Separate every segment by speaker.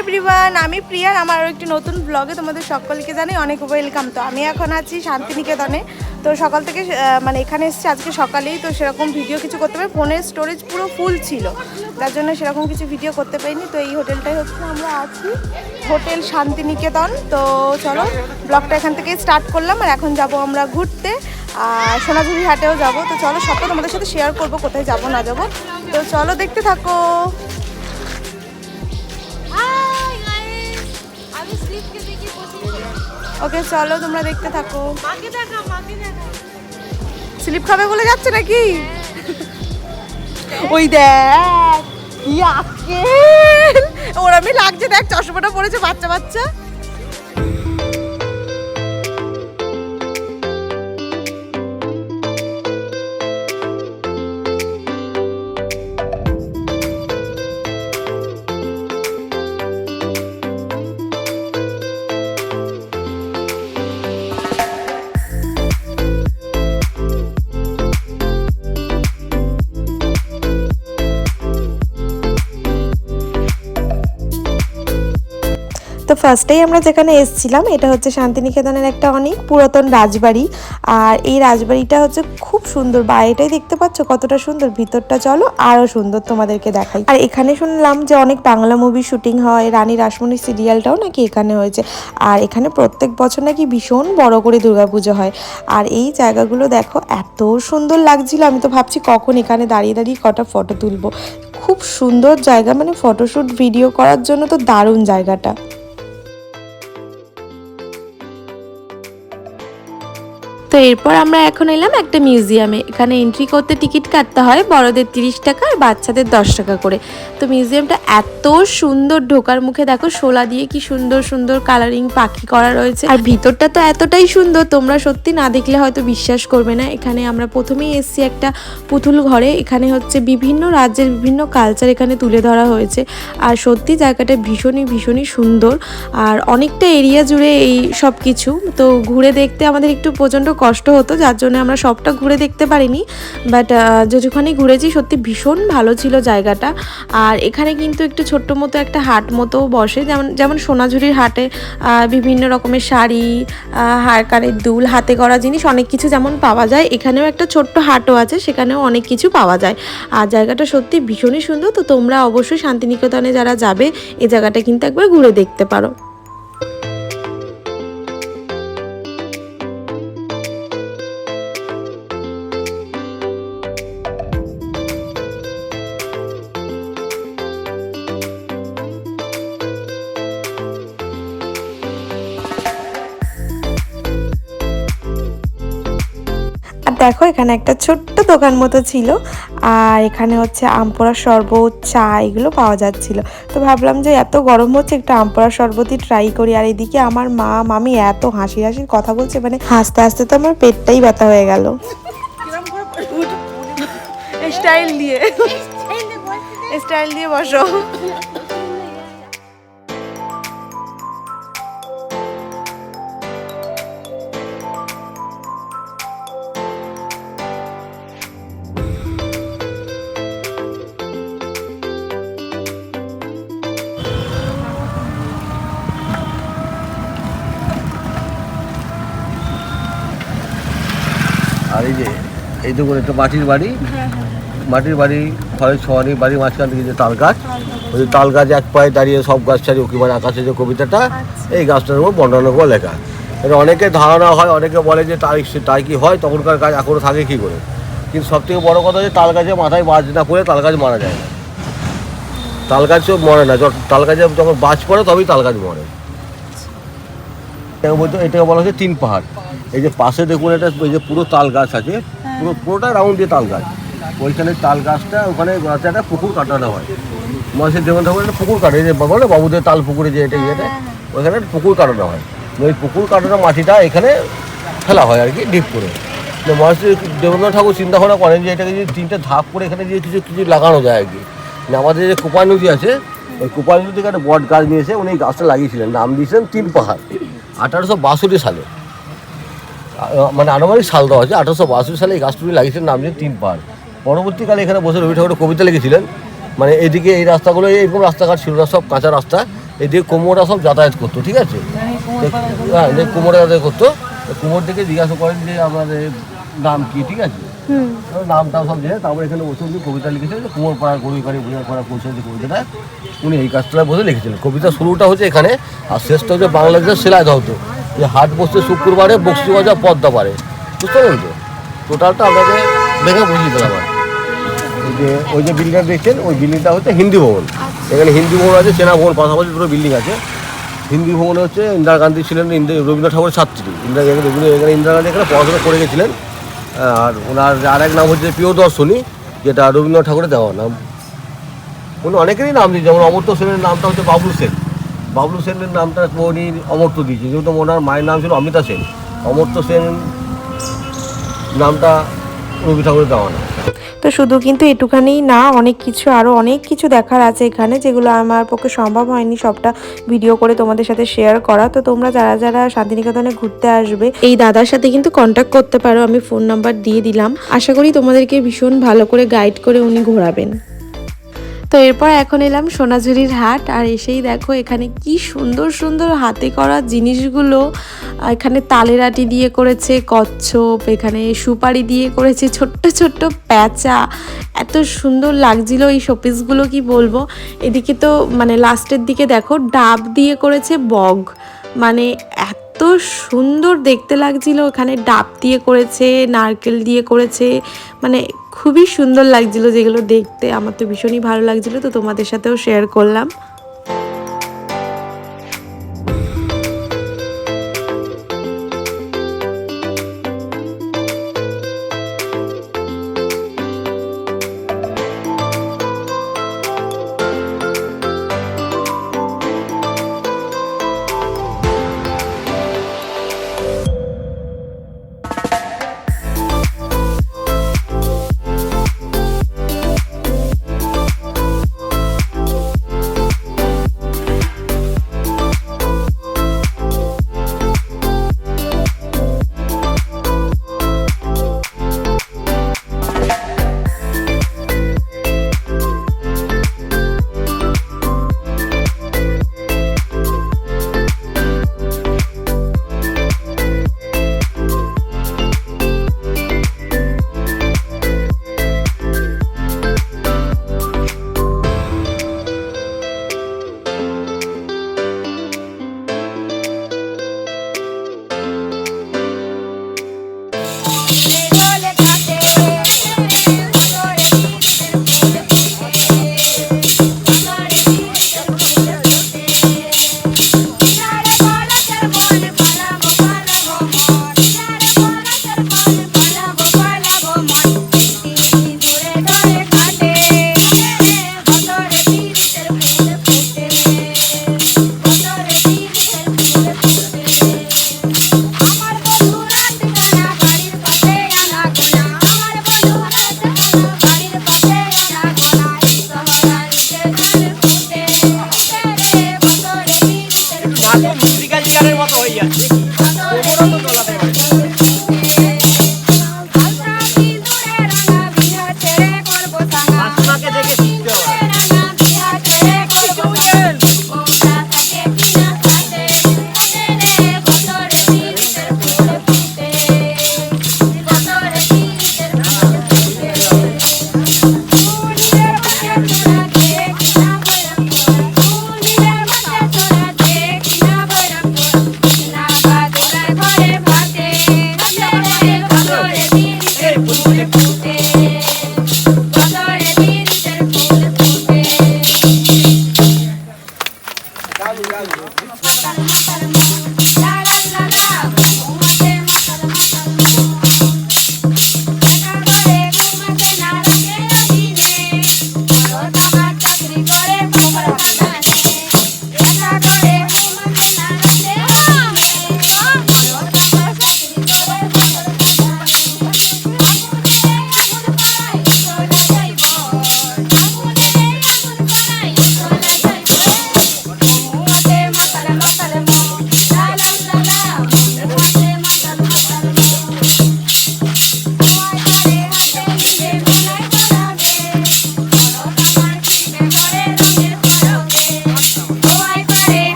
Speaker 1: Everyone, আমি প্রিয়ার আমার আরও একটি নতুন ব্লগে তোমাদের সকলকে জানাই অনেক ওয়েলকাম তো আমি এখন আছি শান্তিনিকেতনে। তো সকাল থেকে মানে এখানে এসেছি আজকে সকালেই, তো সেরকম ভিডিও কিছু করতে পারি ফোনের স্টোরেজ পুরো ফুল ছিল। তার জন্য সেরকম কিছু ভিডিও করতে পারিনি। তো এই হোটেলটাই হচ্ছে আমরা আছি। হোটেল শান্তিনিকেতন। তো চলো ব্লগটা এখান থেকে স্টার্ট করলাম, আর এখন যাব আমরা ঘুরতে। আর সোনাঝুরি হাটেও যাব। তো চলো, সবটা তোমাদের সাথে শেয়ার করব, কোথায় যাব, না যাব। তো চলো, দেখতে থাকো। ওকে চলো তোমরা দেখতে থাকো। স্লিপ খাবে বলে যাচ্ছে নাকি? ওই দেখ ওর আমি লাগছে দেখ চশমাটা পড়েছে বাচ্চা বাচ্চা ফার্স্টেই আমরা যেখানে এসেছিলাম, এটা হচ্ছে শান্তিনিকেতনের একটা অনেক পুরাতন রাজবাড়ি। আর এই রাজবাড়িটা হচ্ছে খুব সুন্দর। বাইরেটাই দেখতে পাচ্ছ কতটা সুন্দর। ভিতরটা চলো আরও সুন্দর তোমাদেরকে দেখাই। আর এখানে শুনলাম যে অনেক বাংলা মুভি শুটিং হয়। রানী রাসমণি সিরিয়ালটাও নাকি এখানে হয়েছে। আর এখানে প্রত্যেক বছর নাকি ভীষণ বড় করে দুর্গাপুজো হয়। আর এই জায়গাগুলো দেখো, এত সুন্দর লাগছিল। আমি তো ভাবছি কখন এখানে দাঁড়িয়ে দাঁড়িয়ে কটা ফটো তুলবো। খুব সুন্দর জায়গা। মানে ফটোশ্যুট ভিডিও করার জন্য তো দারুণ জায়গাটা। তো এরপর আমরা এখন এলাম একটা মিউজিয়ামে। এখানে এন্ট্রি করতে টিকিট কাটতে হয় বড়দের তিরিশ টাকা আর বাচ্চাদের দশ টাকা করে। তো মিউজিয়ামটা এত সুন্দর ঢোকার মুখে দেখো, শোলা দিয়ে কি সুন্দর সুন্দর কালারিং পাখি করা রয়েছে। আর ভিতরটা তো এতটাই সুন্দর, তোমরা সত্যি না দেখলে হয়তো বিশ্বাস করবে না। এখানে আমরা প্রথমেই এসছি একটা পুতুল ঘরে। এখানে হচ্ছে বিভিন্ন রাজ্যের বিভিন্ন কালচার এখানে তুলে ধরা হয়েছে। আর সত্যি জায়গাটা ভীষণই ভীষণই সুন্দর। আর অনেকটা এরিয়া জুড়ে এই সব কিছু তো ঘুরে দেখতে আমাদের একটু প্রচণ্ড কষ্ট হতো, যার জন্য আমরা সবটা ঘুরে দেখতে পারিনি। বাট যেখানে ঘুরেছি, সত্যি ভীষণ ভালো ছিল জায়গাটা। আর এখানে কিন্তু একটু ছোট্ট মতো একটা হাট মতো বসে। যেমন যেমন সোনাঝুরির হাটে বিভিন্ন রকমের শাড়ি হার কানের দুল, হাতে করা জিনিস অনেক কিছু যেমন পাওয়া যায়। এখানেও একটা ছোট্ট হাটও আছে, সেখানেও অনেক কিছু পাওয়া যায়। আর জায়গাটা সত্যি ভীষণই সুন্দর। তো তোমরা অবশ্যই শান্তিনিকেতনে যারা যাবে এই জায়গাটা কিন্তু একবার ঘুরে দেখতে পারো। দেখো, এখানে একটা ছোট্ট দোকান মতো ছিল, আর এখানে হচ্ছে আমপোড়া শরবত, চা, এগুলো পাওয়া যাচ্ছিল। তো ভাবলাম যে এত গরম হচ্ছে, একটা আমপোড়া শরবতই ট্রাই করি। আর এদিকে আমার মা, মামি এত হাসি হাসির কথা বলছে মানে হাসতে হাসতে তো আমার পেটটাই ব্যথা হয়ে গেল। স্টাইল দিয়ে। স্টাইল দিয়ে বসো।
Speaker 2: আর এই যে এই তো একটা মাটির বাড়ি। মাটির বাড়ি ঘরের ছড়ি বাড়ির মাঝখান থেকে যে তাল গাছ ওই যে তাল গাছ এক পায়ে দাঁড়িয়ে সব গাছ ছাড়ি ওকে মানে আকাশে যে কবিতাটা এই গাছটার উপর বর্ণনা করে লেখা। এটা অনেকে ধারণা হয় অনেকে বলে যে তাই তাই কি হয় তখনকার গাছ এখনও থাকে কি করে? কিন্তু সব থেকে বড় কথা যে তাল গাছে মাথায় বাজ না পড়ে তাল গাছ মারা যায় না। তাল গাছও মরে না যখন তাল গাছে যখন বাজ পড়ে তবেই তাল গাছ মরে। এটাকে বলতে এটাকে বলা হচ্ছে তিন পাহাড়। এই যে পাশে দেখুন এটা এই যে পুরো তাল গাছ আছে পুরো পুরোটা রাউন্ড দিয়ে তাল গাছ। ওইখানে তাল গাছটা ওখানে গাছে একটা পুকুর কাটানো হয়। মাসের যেমন ঠাকুর একটা পুকুর কাটে যে বলে বাবুদের তাল পুকুরে যে এটা ইয়েটা ওইখানে একটা পুকুর কাটানো হয়। ওই পুকুর কাটানো মাটিটা এখানে ফেলা হয় আর কি ডিপ করে। তো মহাশ্রী দেবেন্দ্র ঠাকুর চিন্তা ভাবনা করেন যে এটাকে যদি তিনটে ধাপ করে এখানে যে কিছু কিছু লাগানো যায় আর কি। মানে আমাদের যে কোপাই নদী আছে ওই কোপাই নদী থেকে একটা বট গাছ নিয়েছে উনি গাছটা লাগিয়েছিলেন। নাম দিয়েছিলেন তিন পাহাড় আঠারোশো বাষট্টি সালে। মানে আনুমানিক সাল দেওয়া আছে আঠারোশো বাষট্টি সালে এই গাছটুকু লাগিয়েছিলেন নাম দিয়ে তিন পাহাড় পরবর্তীকালে এখানে বসে রবি ঠাকুর কবিতা লিখেছিলেন। মানে এদিকে এই রাস্তাগুলো এরকম রাস্তাঘাট ছিল না সব কাঁচা রাস্তা। এদিকে কোমররা সব যাতায়াত করতো ঠিক আছে? হ্যাঁ যে কুমোরে যাতায়াত করতো। কুমোর থেকে জিজ্ঞাসা করেন যে আপনাদের নাম কি? ঠিক আছে? নামটাও সব জেনে তারপরে এখানে বসে উনি কবিতা লিখেছিলেন যে কুমোর পাড়ার গরিবারি বোঝা পাড়া পৌঁছে যে কবিতাটা উনি এই কাজটা বসে লিখেছিলেন। কবিতা শুরুটা হচ্ছে এখানে আর শেষটা হচ্ছে বাংলাদেশের সেলাই হতো যে হাট বসছে শুক্রবারে বক্সিবাজার পদ্মা পারে বুঝতে পারলেন তো? টোটালটা আপনাকে দেখে বুঝিয়ে দিলাম ওই যে ওই যে বিল্ডিংটা দেখছেন, ওই বিল্ডিংটা হচ্ছে হিন্দি ভবন। এখানে হিন্দি ভবন আছে, সেনা ভবন, পাশাপাশি দুটো বিল্ডিং আছে। হিন্দি ভবনে হচ্ছে ইন্দিরা গান্ধী ছিলেন রবীন্দ্রনাথ ঠাকুরের ছাত্রী। ইন্দিরা গান্ধী রবীন্দ্র এখানে ইন্দিরা গান্ধী এখানে পড়াশোনা করে গেছিলেন। আর ওনার আর এক নাম হচ্ছে প্রিয় দর্শনী, যেটা রবীন্দ্রনাথ ঠাকুরের দেওয়া নাম। উনি অনেকেরই নাম দিয়েছে যেমন অমর্ত্য সেনের নামটা হচ্ছে বাবুল সেন। বাবলু সেনের নামটা উনি অমর্ত্য দিয়েছে। যেহেতু ওনার মায়ের নাম ছিল অমিতা সেন, অমর্ত্য সেন নামটা রবি ঠাকুরের দেওয়া না
Speaker 3: তো শুধু কিন্তু এটুখানি না, অনেক কিছু আরও অনেক কিছু দেখার আছে এখানে, যেগুলো আমার পক্ষে সম্ভব হয়নি সবটা ভিডিও করে তোমাদের সাথে শেয়ার করা। তো তোমরা যারা যারা শান্তিনিকেতনে ঘুরতে আসবে, এই দাদার সাথে কিন্তু কন্ট্যাক্ট করতে পারো, আমি ফোন নাম্বার দিয়ে দিলাম। আশা করি তোমাদেরকে ভীষণ ভালো করে গাইড করে উনি ঘোরাবেন। তো এরপর এখন এলাম সোনাঝুরির হাট আর এসেই দেখো এখানে কি সুন্দর সুন্দর হাতে করা জিনিসগুলো এখানে তালের আটি দিয়ে করেছে, কচ্ছপ, এখানে সুপারি দিয়ে করেছে, ছোট্ট ছোট্ট প্যাঁচা। এত সুন্দর লাগছিল এই শোপিসগুলো কি বলব? এদিকে তো মানে লাস্টের দিকে দেখো, ডাব দিয়ে করেছে বগ। মানে এত সুন্দর দেখতে লাগছিল। ওখানে ডাব দিয়ে করেছে, নারকেল দিয়ে করেছে। মানে খুবই সুন্দর লাগছিল যেগুলো দেখতে। আমার তো ভীষণই ভালো লাগছিল, তো তোমাদের সাথেও শেয়ার করলাম।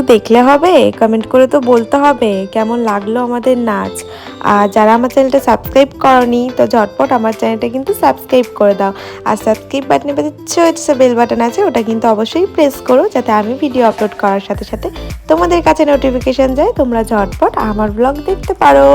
Speaker 1: শুধু দেখলে হবে? কমেন্ট করে তো বলতে হবে। কেমন লাগল আমাদের নাচ? আর যারা আমার চ্যানেলটা সাবস্ক্রাইব করনি, তো ঝটপট আমার চ্যানেলটা কিন্তু সাবস্ক্রাইব করে দাও। আর সাবস্ক্রাইব বাটনে পাশে ছোট বেল বাটন আছে, ওটা কিন্তু অবশ্যই প্রেস করো, যাতে আমি ভিডিও আপলোড করার সাথে সাথে তোমাদের কাছে নোটিফিকেশন যায়, তোমরা ঝটপট আমার ব্লগ দেখতে পারো।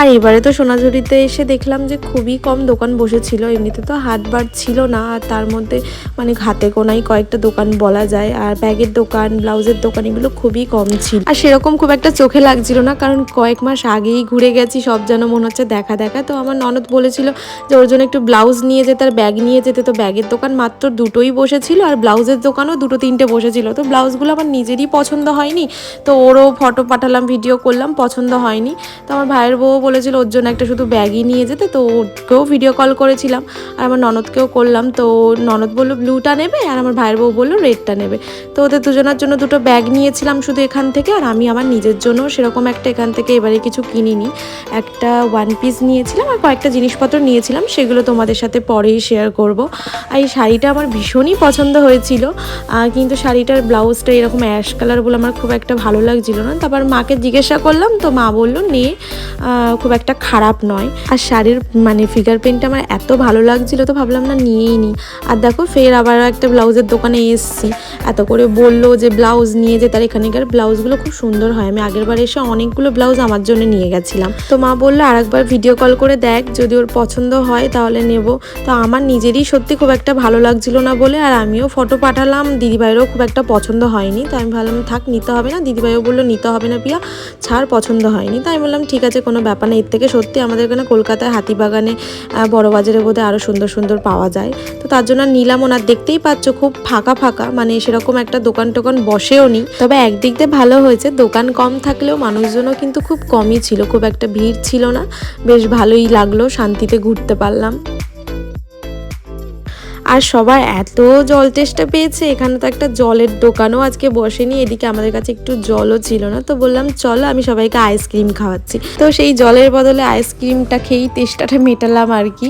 Speaker 1: আর এবারে তো সোনাঝুরিতে এসে দেখলাম যে খুবই কম দোকান বসেছিল, এমনিতে তো হাট বার ছিল না, আর তার মধ্যে মানে হাতে কোনাই কয়েকটা দোকান বলা যায়, আর ব্যাগের দোকান, ব্লাউজের দোকান এগুলো খুবই কম ছিল। আর সেরকম খুব একটা চোখে লাগছিল না, কারণ কয়েক মাস আগেই ঘুরে গেছি। সব যেন মনে হচ্ছে দেখা দেখা। তো আমার ননদ বলেছিল যে ওর জন্য একটু ব্লাউজ নিয়ে যেতে আর ব্যাগ নিয়ে যেতে। তো ব্যাগের দোকান মাত্র দুটোই বসেছিল আর ব্লাউজের দোকানও দুটো তিনটে বসেছিল। তো ব্লাউজগুলো আমার নিজেরই পছন্দ হয়নি। তো ওরও ফটো পাঠালাম, ভিডিও করলাম, পছন্দ হয়নি। তো আমার ভাইয়ের বউ বলেছিল ওর জন্য একটা শুধু ব্যাগই নিয়ে যেতে। তো ওকেও ভিডিও কল করেছিলাম আর আমার ননদকেও করলাম। তো ননদ বলল ব্লুটা নেবে? আর আমার ভাইয়ের বউ বলল রেডটা নেবে। তো ওদের দুজনের জন্য দুটো ব্যাগ নিয়েছিলাম শুধু এখান থেকে। আর আমি আমার নিজের জন্য সেরকম একটা এখান থেকে এবারে কিছু কিনিনি। একটা ওয়ান পিস নিয়েছিলাম আর কয়েকটা জিনিসপত্র নিয়েছিলাম, সেগুলো তোমাদের সাথে পরেই শেয়ার করব। আর এই শাড়িটা আমার ভীষণই পছন্দ হয়েছিল কিন্তু শাড়িটার ব্লাউজটা এরকম অ্যাশ কালার বলে আমার খুব একটা ভালো লাগছিল না। তারপর মাকে জিজ্ঞাসা করলাম, তো মা বলল, নে খুব একটা খারাপ নয়। আর শাড়ির মানে ফিগার প্রিন্টটা আমার এত ভালো লাগছিল তো ভাবলাম, না, নিয়েই নি। আর দেখো, ফের আবার একটা ব্লাউজের দোকানে এসেছি। এত করে বলল যে ব্লাউজ নিয়ে যে তার এখানকার ব্লাউজগুলো খুব সুন্দর হয়। আমি আগের বার এসে অনেকগুলো ব্লাউজ আমার জন্য নিয়ে গেছিলাম। তো মা বলল, আরেকবার ভিডিও কল করে দেখ, যদি ওর পছন্দ হয় তাহলে নেব। তো আমার নিজেরই সত্যি খুব একটা ভালো লাগছিল না বলে, আর আমিও ফটো পাঠালাম। দিদিভাইয়েরও খুব একটা পছন্দ হয়নি তো আমি ভাবলাম, থাক, নিতে হবে না। দিদিভাইও বলল, নিতে হবে না পিয়া, ছাড়, পছন্দ হয়নি। তাই আমি বললাম, ঠিক আছে, কোনো ব্যাপার নেই এর থেকে সত্যি আমাদের এখানে কলকাতায় হাতিবাগানে বড় বাজারে বোধহয় আরও সুন্দর সুন্দর পাওয়া যায়। তো তার জন্য নিলাম ওনার, দেখতেই পাচ্ছ, খুব ফাঁকা ফাঁকা মানে সেরকম একটা দোকান টোকান বসেও নি। তবে একদিক দিয়ে ভালো হয়েছে, দোকান কম থাকলেও মানুষজনও কিন্তু খুব কমই ছিল, খুব একটা ভিড় ছিল না। বেশ ভালোই লাগল, শান্তিতে ঘুরতে পারলাম। আর সবার এত জল টেস্টটা পেয়েছে, এখানে তো একটা জলের দোকানও আজকে বসেনি, এদিকে আমাদের কাছে একটু জলও ছিল না। তো বললাম, চলো, আমি সবাইকে আইসক্রিম খাওয়াচ্ছি। তো সেই জলের বদলে আইসক্রিমটা খেয়েই তেষ্টাটা মেটালাম আর কি।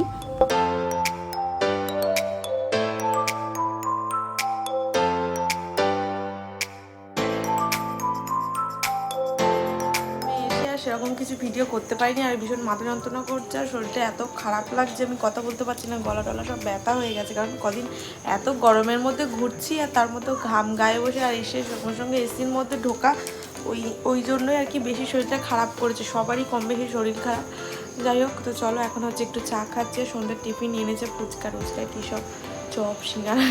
Speaker 1: পারিনি আর ভীষণ মাথা যন্ত্রণা করছে আর শরীরটা এত খারাপ লাগছে, আমি কথা বলতে পারছি না, গলা টলা সব ব্যথা হয়ে গেছে, কারণ কদিন এত গরমের মধ্যে ঘুরছি আর তার মধ্যে ঘাম গায়ে বসে আর এসে সঙ্গে সঙ্গে এসির মধ্যে ঢোকা, ওই ওই জন্যই আর কি বেশি শরীরটা খারাপ করেছে, সবারই কম বেশি শরীর খারাপ। যাই হোক, তো চলো এখন হচ্ছে একটু চা খাচ্ছে সন্ধ্যের টিফিন এনেছে ফুচকা টুচকা, কী সব চপ, সিঙ্গারা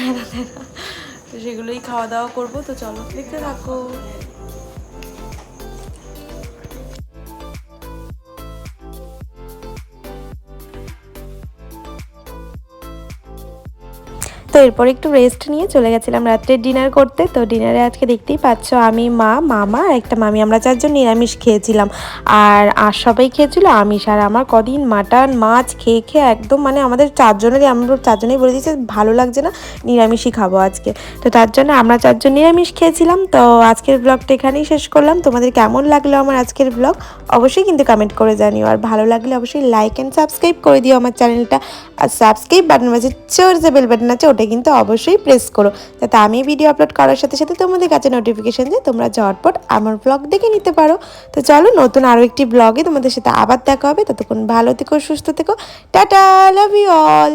Speaker 1: তো সেগুলোই খাওয়া দাওয়া করব, তো চলো দেখতে থাকো। এরপর একটু রেস্ট নিয়ে চলে গেছিলাম রাত্রে ডিনার করতে। তো ডিনারে আজকে দেখতেই পাচ্ছ আমি মা, মামা একটা মামি। আমরা চারজন নিরামিষ খেয়েছিলাম। আর আর সবাই খেয়েছিল আমিষ। আর আমার কদিন মাটন, মাছ খেয়ে খেয়ে একদম মানে আমাদের চারজনেরই আমরা চারজনেই বলে দিয়েছি, ভালো লাগছে না, নিরামিষই খাব আজকে। তো তার জন্য আমরা চারজন নিরামিষ খেয়েছিলাম। তো আজকের ব্লগটা এখানেই শেষ করলাম। তোমাদের কেমন লাগল আমার আজকের ব্লগ অবশ্যই কিন্তু কমেন্ট করে জানিও। আর ভালো লাগলে অবশ্যই লাইক অ্যান্ড সাবস্ক্রাইব করে দিও আমার চ্যানেলটা আর সাবস্ক্রাইব বাটন মাঝে চোর যে বেল বাটন আছে, ওটা কিন্তু অবশ্যই প্রেস করো। যাতে আমি ভিডিও আপলোড করার সাথে সাথে তোমাদের কাছে নোটিফিকেশান যে তোমরা ঝটপট আমার ব্লগ দেখে নিতে পারো। তো চলো নতুন আরও একটি ব্লগে তোমাদের সাথে আবার দেখা হবে। ততক্ষণ ভালো থেকো, সুস্থ থেকো। Tata love you all